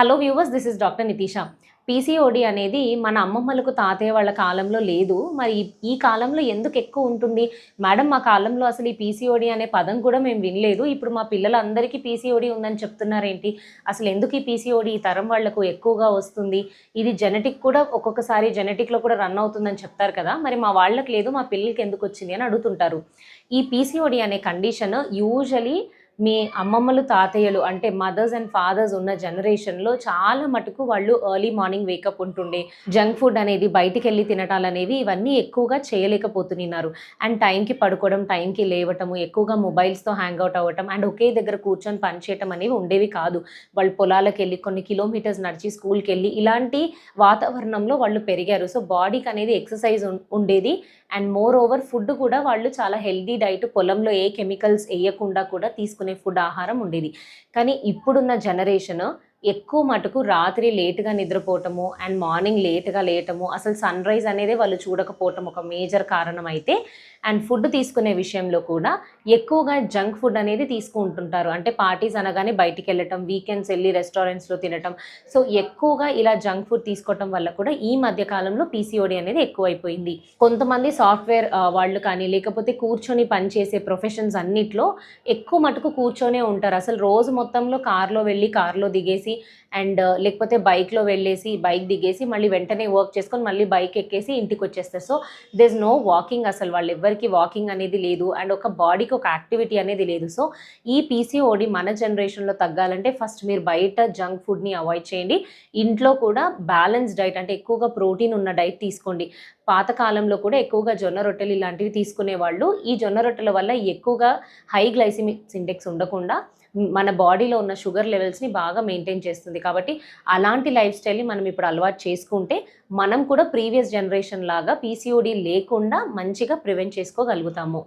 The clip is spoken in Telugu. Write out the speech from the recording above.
Hello viewers this is doctor Nitisha PCOD అనేది మన అమ్మమ్మలకు తాతయ్య వాళ్ళ కాలంలో లేదు. మరి ఈ- ఈ కాలంలో ఎందుకు ఎక్కువ ఉంటుంది? మేడం మా కాలంలో అసలు ఈ పీసీఓడి అనే పదం కూడా మేము వినలేదు. ఇప్పుడు మా పిల్లలందరికీ పీసీఓడి ఉందని చెప్తున్నారేంటి? అసలు ఎందుకు ఈ పీసీఓడి ఈ తరం వాళ్ళకు ఎక్కువగా వస్తుంది? ఇది జెనెటిక్ కూడా ఒక్కొక్కసారి జెనెటిక్లో కూడా రన్ అవుతుందని చెప్తారు కదా. మరి మా వాళ్ళకి లేదు మా పిల్లలకి ఎందుకు వచ్చింది అని అడుగుతుంటారు. ఈ పీసీఓడి అనే కండిషన్ యూజువలీ మీ అమ్మమ్మలు తాతయ్యలు అంటే మదర్స్ అండ్ ఫాదర్స్ ఉన్న జనరేషన్లో చాలా మటుకు వాళ్ళు ఎర్లీ మార్నింగ్ వేకప్ ఉంటుండే. జంక్ ఫుడ్ అనేది బయటికి వెళ్ళి తినటాలు అనేవి ఇవన్నీ ఎక్కువగా చేయలేకపోతున్నారు. అండ్ టైంకి పడుకోవడం టైంకి లేవటము ఎక్కువగా మొబైల్స్తో హ్యాంగ్ అవుట్ అవ్వటం అండ్ ఒకే దగ్గర కూర్చొని పనిచేయటం అనేవి ఉండేవి కాదు. వాళ్ళు పొలాలకు వెళ్ళి కొన్ని కిలోమీటర్స్ నడిచి స్కూల్కి వెళ్ళి ఇలాంటి వాతావరణంలో వాళ్ళు పెరిగారు. సో బాడీకి అనేది ఎక్సర్సైజ్ ఉండేది. అండ్ మోర్ ఓవర్ ఫుడ్ కూడా వాళ్ళు చాలా హెల్దీ డైట్ పొలంలో ఏ కెమికల్స్ వేయకుండా కూడా తీసుకునే ఫుడ్ ఆహారం ఉండేది. కానీ ఇప్పుడున్న జనరేషన్ ఎక్కువ మటుకు రాత్రి లేటుగా నిద్రపోవటము అండ్ మార్నింగ్ లేట్గా లేయటము అసలు సన్ రైజ్ అనేది వాళ్ళు చూడకపోవటం ఒక మేజర్ కారణం అయితే అండ్ ఫుడ్ తీసుకునే విషయంలో కూడా ఎక్కువగా జంక్ ఫుడ్ అనేది తీసుకుంటుంటారు అంటే పార్టీస్ అనగానే బయటికి వెళ్ళటం వీకెండ్స్ వెళ్ళి రెస్టారెంట్స్లో తినటం. సో ఎక్కువగా ఇలా జంక్ ఫుడ్ తీసుకోవటం వల్ల కూడా ఈ మధ్య కాలంలో పీసీఓడి అనేది ఎక్కువైపోయింది. కొంతమంది సాఫ్ట్వేర్ వాళ్ళు కానీ లేకపోతే కూర్చొని పనిచేసే ప్రొఫెషన్స్ అన్నిట్లో ఎక్కువ మటుకు కూర్చొనే ఉంటారు. అసలు రోజు మొత్తంలో కార్లో వెళ్ళి కార్లో దిగేసి అండ్ uh, లేకపోతే బైక్లో వెళ్ళేసి బైక్ దిగేసి మళ్ళీ వెంటనే వర్క్ చేసుకొని మళ్ళీ బైక్ ఎక్కేసి ఇంటికి వచ్చేస్తారు. సో దిస్ నో వాకింగ్ అసలు. వాళ్ళు ఎవ్వరికి వాకింగ్ అనేది లేదు. అండ్ ఒక బాడీకి ఒక యాక్టివిటీ అనేది లేదు. సో ఈ పీసీఓడి మన జనరేషన్లో తగ్గాలంటే ఫస్ట్ మీరు బయట జంక్ ఫుడ్ని అవాయిడ్ చేయండి. ఇంట్లో కూడా బ్యాలెన్స్ డైట్ అంటే ఎక్కువగా ప్రోటీన్ ఉన్న డైట్ తీసుకోండి. పాతకాలంలో కూడా ఎక్కువగా జొన్న రొట్టెలు ఇలాంటివి తీసుకునే వాళ్ళు ఈ జొన్న రొట్టెల వల్ల ఎక్కువగా హై గ్లైసిమిక్ ఇండెక్స్ ఉండకుండా మన బాడీలో ఉన్న షుగర్ లెవెల్స్ని బాగా మెయింటైన్ చేస్తుంది. కాబట్టి అలాంటి లైఫ్ స్టైల్ని మనం ఇప్పుడు అలవాటు చేసుకుంటే మనం కూడా ప్రీవియస్ జనరేషన్ లాగా పీసీఓడి లేకుండా మంచిగా ప్రివెంట్ చేసుకోగలుగుతాము.